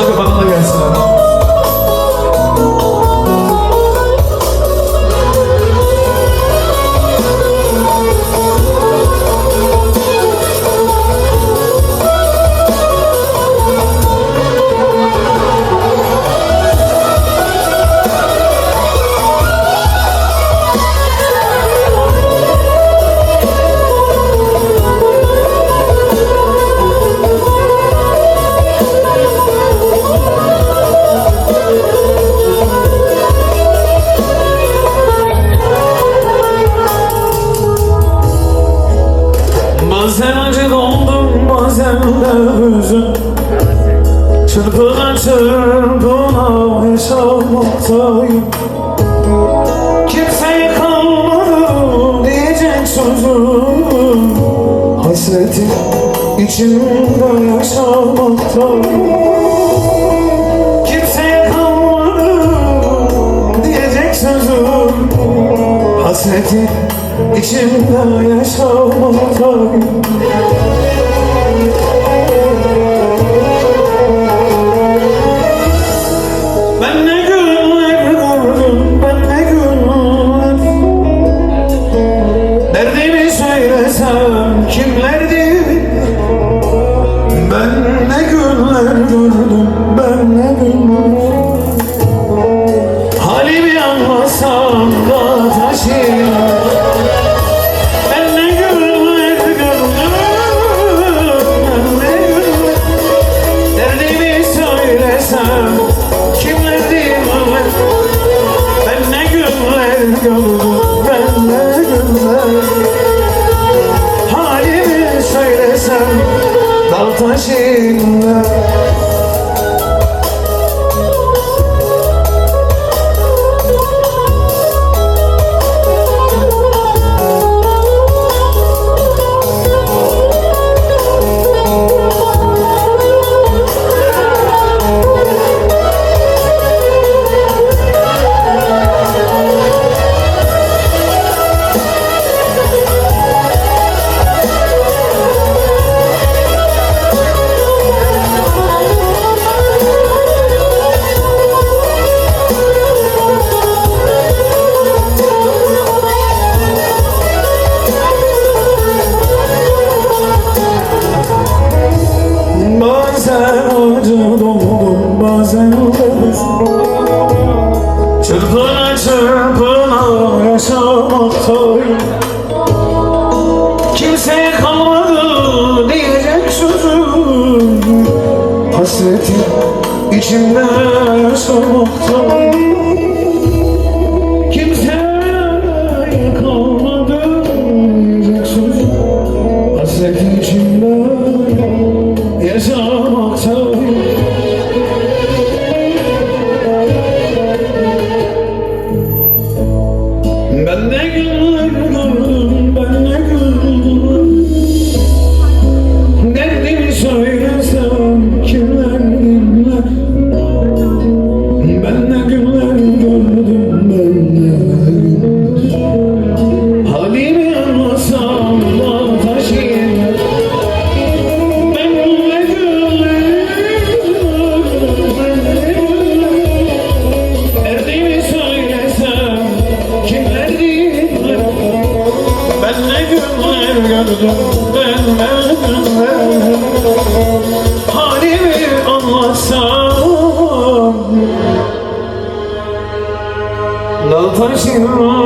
这个房子的颜色？Bazen acı doldum bazen de hüzün Çırpına çırpına yaşamaktayım Kimseye kalmadım diyecek sözüm. Hasretin içimde yaşamaktayım Kimseye kalmadım diyecek sözüm. Hasretin içimde yaşamaktayım Ben ne günler gördüm, ben ne günler Derdimi söylesem kimlerdi? Ben ne günler gördüm, ben ne günler Halimi anlasam da taşıyım söylesem kimler dinler Ben ne günler gördüm ben ne günler Halimi söylesem dal taş Çırpına çırpına yaşamaktayım Kimseye kalmadı diyecek sözüm. Hasreti içimde yaşamaktayım Ben Halimi anlatsam Dal taşıma